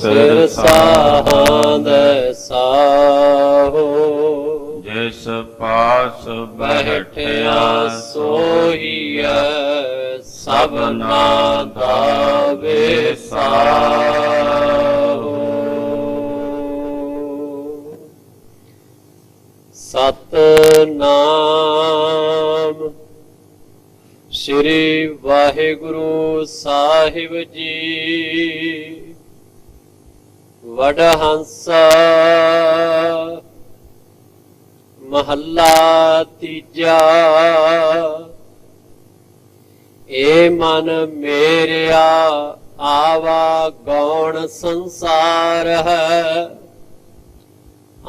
ਸਿਰ ਸਾਹੰਦ ਸਾਹੋ। ਜਿਸ ਪਾਸ ਬੈਠਿਆ ਸੋਹੀਐ ਸਭਨਾ ਦਾ ਵੇਸਾਹੋ ਸਤਨਾਮ ਸ੍ਰੀ ਵਾਹਿਗੁਰੂ ਸਾਹਿਬ ਜੀ। ਵਡਹੰਸਾ ਮਹੱਲਾ ਤੀਜਾ ਏ ਮਨ ਮੇਰਿਆ ਆਵਾ ਗੌਣ ਸੰਸਾਰ ਹੈ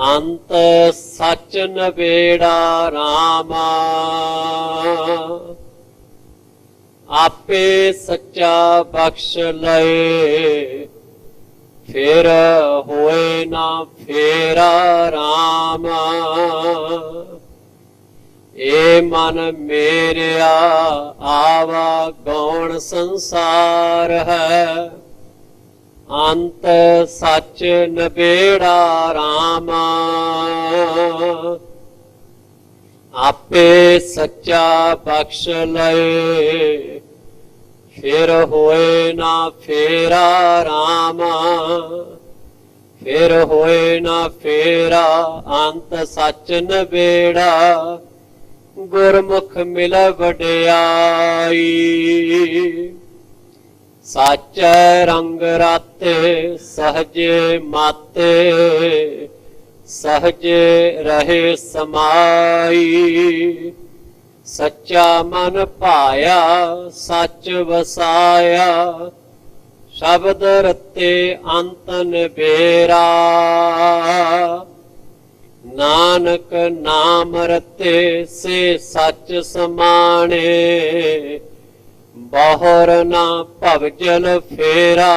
ਅੰਤ ਸੱਚ ਨਵੇੜਾ ਰਾਮਾ ਆਪੇ ਸੱਚਾ ਬਖਸ਼ ਲਏ ਫਿਰ ਹੋਏ ਨਾ ਫੇਰਾ ਰਾਮ। ਏ ਮਨ ਮੇਰਿਆ ਆਵਾ ਗੌਣ ਸੰਸਾਰ ਹੈ। ਅੰਤ ਸੱਚ ਨਬੇੜਾ RAM ਆਪੇ ਸੱਚਾ ਬਖਸ਼ ਲਏ। ਫਿਰ ਹੋਏ ਨਾ ਫੇਰਾ RAM ਫਿਰ ਹੋਏ ਨਾ ਫੇਰਾ ਅੰਤ ਸੱਚ ਨਵੇੜਾ ਗੁਰਮੁਖ ਮਿਲ ਵਡਿਆਈ। ਸੱਚ ਰੰਗ ਰਾਤੇ, ਸਹਜੇ ਮਾਤੇ, ਸਹਜੇ ਰਹੇ ਸਮਾਈ। ਸੱਚਾ ਮਨ ਭਾਇਆ, ਸੱਚ ਵਸਾਇਆ। ਸ਼ਬਦ ਰਤੇ ਅੰਤਨ ਬੇਰਾ। ਨਾਨਕ ਨਾਮ ਰਤੇ ਸੇ ਸੱਚ ਸਮਾਣੇ। ਬਹੁਰ ਨਾ ਭਵਜਲ ਫੇਰਾ।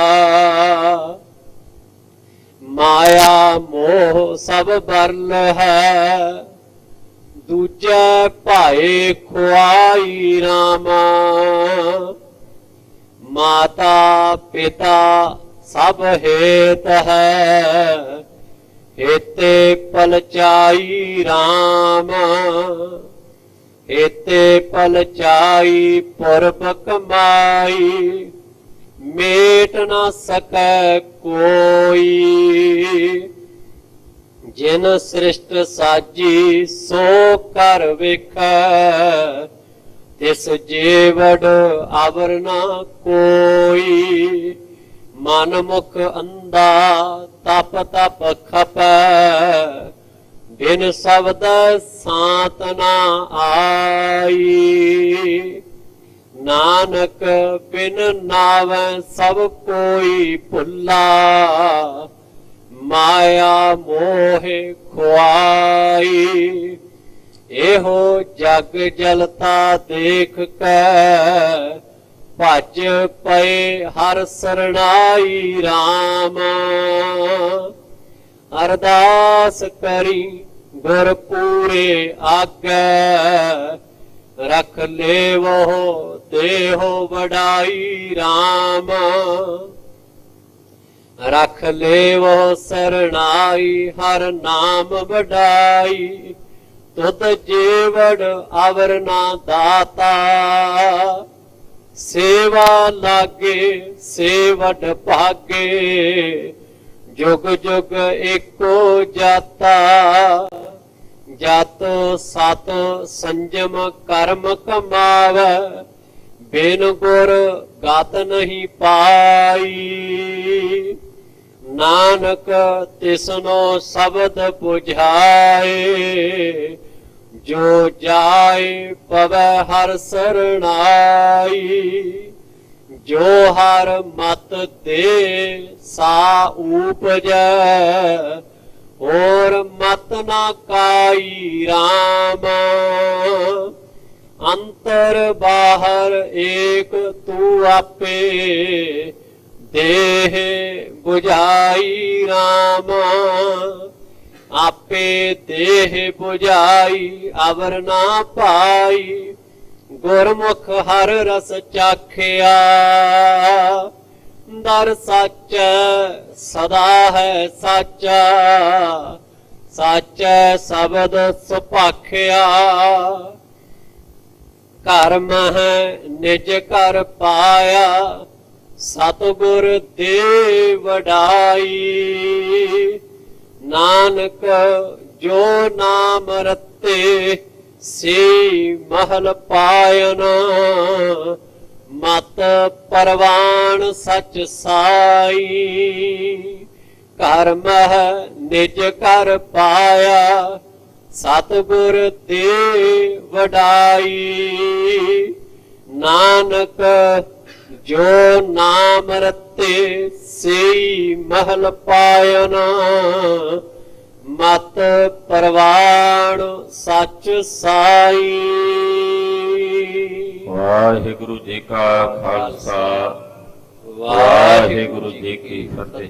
ਮਾਇਆ ਮੋਹ ਸਭ ਬਰਲ ਹੈ। ਦੂਜੇ ਭਾਏ ਖੁਆਈ ਰਾਮਾ। ਮਾਤਾ ਪਿਤਾ ਸਭ ਹੇਤ ਹੈ, ਹੇਤੇ ਪਲਚਾਈ RAM ਹੇਤੇ ਪਲਚਾਈ ਪੁਰਬ ਕਮਾਈ ਮੇਟ ਨਾ ਸਕੈ ਕੋਈ। ਜਿਨ ਸ੍ਰਿਸ਼ਟ ਸਾਜੀ ਸੋ ਕਰ ਵੇਖੈ। ਤਿਸ ਜੀਵੜ ਅਵਰ ਨਾ ਕੋਈ। ਮਨ ਮੁਖ ਅੰਦਾ ਤਪ ਤਪ ਖਪੈ। ਬਿਨ ਸ਼ਬਦ ਸਾਤ ਨਾ ਆਈ। ਨਾਨਕ ਬਿਨ ਨਾਵੈ ਸਭ ਕੋਈ ਭੁੱਲਾ। ਮਾਇਆ ਮੋਹਿ ਖੁਆਈ। ਇਹੋ ਜਗ ਜਲਤਾ ਦੇਖ ਕੇ, ਭਜ ਪਏ ਹਰ ਸਰਣਾਈ RAM ਅਰਦਾਸ ਕਰੀ ਗੁਰ ਪੂਰੇ ਆਗੈ, ਰਖ ਲੇਵੋ ਦੇਹੋ ਵਡਾਈ RAM ਰਖ ਲੇਵੋ ਸਰਣਾਈ, ਹਰ ਨਾਮ ਵਡਾਈ। ਤੁਧ ਜੀਵੜ ਅਵਰ ਦਾਤਾ। ਸੇਵਾ ਲਾਗੇ ਸੇਵਡ ਭਾਗੇ। ਜੁਗ ਜੁਗ ਏਕੋ ਜਾਤਾ। ਜਤ ਸਤ ਸੰਜਮ ਕਰਮ ਕਮਾਵੈ। ਬਿਨ ਗੁਰ ਗਤ ਨਹੀਂ ਪਾਈ। ਨਾਨਕ ਤਿਸਨੋ ਸ਼ਬਦ 부ਝਾਏ ਜੋ ਜਾਏ ਪਵੈ ਹਰ ਸਰਣਾਈ, ਜੋ ਹਰ ਮਤ ਦੇ ਸਾ ਊਪਜੈ ਹੋਰ ਮਤ ਨਾ ਕਾਈ RAM ਅੰਤਰ ਬਾਹਰ ਏਕ ਤੂੰ ਆਪੇ ਦੇਹ 부ਝਾਈ RAM ਆਪੇ ਦੇਹ 부ਝਾਈ ਅਵਰ ਨਾ ਪਾਈ। ਗੁਰਮੁਖ ਹਰ ਰਸ ਚਾਖਿਆ। ਦਰ ਸੱਚ ਸਦਾ ਹੈ ਸਾਚਾ। ਸੱਚ ਸ਼ਬਦ ਸੁਭਾਖਿਆ। ਕਰਮ ਹੈ ਨਿਜ ਕਰ ਪਾਇਆ। ਸਤਿਗੁਰ ਦੇ ਵਡਾਈ। ਨਾਨਕ ਜੋ ਨਾਮ ਰਤੇ, ਸੇ ਮਹਲ ਪਾਇਨ। ਮਤ ਪਰਵਾਨ ਸਚ ਸਾਈ। ਕਰਮ ਹੈ ਨਿਜ ਕਰ ਪਾਇਆ, ਸਤਿਗੁਰ ਦੇ ਵਡਾਈ। ਨਾਨਕ ਜੋ ਨਾਮ ਰਤੇ ਸਈ ਮਹਲ ਪਾਇਨਾ ਮਤ ਪਰਵਾਣ ਸੱਚ ਸਾਈ। ਵਾਹਿਗੁਰੂ ਜੀ ਕਾ ਖਾਲਸਾ ਵਾਹਿਗੁਰੂ ਵਾਹਿਗੁਰੂ ਜੀ ਕੀ ਫਤਿਹ।